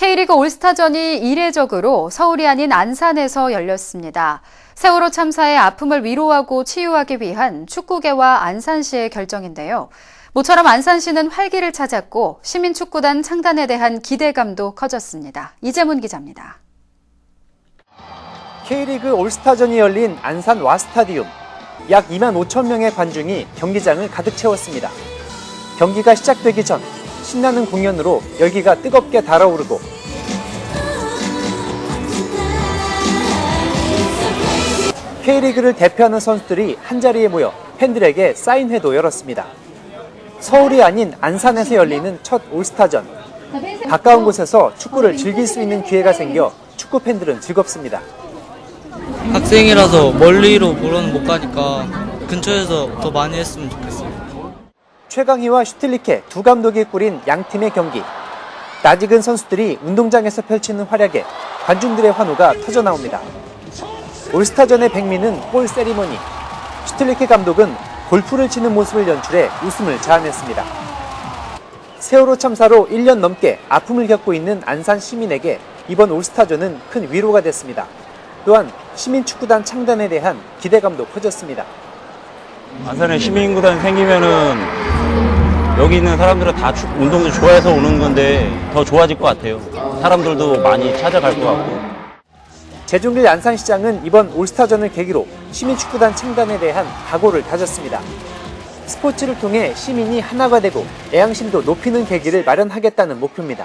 K리그 올스타전이 이례적으로 서울이 아닌 안산에서 열렸습니다. 세월호 참사의 아픔을 위로하고 치유하기 위한 축구계와 안산시의 결정인데요. 모처럼 안산시는 활기를 찾았고 시민축구단 창단에 대한 기대감도 커졌습니다. 이재문 기자입니다. K리그 올스타전이 열린 안산 와스타디움. 약 2만 5천 명의 관중이 경기장을 가득 채웠습니다. 경기가 시작되기 전 신나는 공연으로 열기가 뜨겁게 달아오르고 K리그를 대표하는 선수들이 한자리에 모여 팬들에게 사인회도 열었습니다. 서울이 아닌 안산에서 열리는 첫 올스타전. 가까운 곳에서 축구를 즐길 수 있는 기회가 생겨 축구 팬들은 즐겁습니다. 학생이라서 멀리로 보러는 못 가니까 근처에서 더 많이 했으면 좋겠어요. 최강희와 슈틸리케 두 감독이 꾸린 양 팀의 경기. 낯익은 선수들이 운동장에서 펼치는 활약에 관중들의 환호가 터져 나옵니다. 올스타전의 백미는 골 세리머니. 슈틸리케 감독은 골프를 치는 모습을 연출해 웃음을 자아냈습니다. 세월호 참사로 1년 넘게 아픔을 겪고 있는 안산 시민에게 이번 올스타전은 큰 위로가 됐습니다. 또한 시민축구단 창단에 대한 기대감도 커졌습니다. 안산에 시민구단 생기면은 여기 있는 사람들은 다 축- 운동을 좋아해서 오는 건데 더 좋아질 것 같아요. 사람들도 많이 찾아갈 것 같고. 재종길 안산시장은 이번 올스타전을 계기로 시민축구단 창단에 대한 각오를 다졌습니다. 스포츠를 통해 시민이 하나가 되고 애양심도 높이는 계기를 마련하겠다는 목표입니다.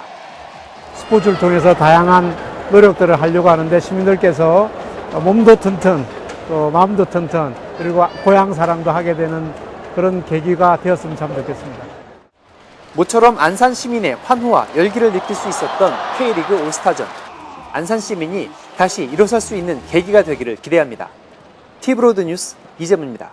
스포츠를 통해서 다양한 노력들을 하려고 하는데 시민들께서 몸도 튼튼 또 마음도 튼튼 그리고 고향 사랑도 하게 되는 그런 계기가 되었으면 참 좋겠습니다. 모처럼 안산 시민의 환호와 열기를 느낄 수 있었던 K리그 올스타전. 안산 시민이 다시 일어설 수 있는 계기가 되기를 기대합니다. 티브로드 뉴스 이재문입니다.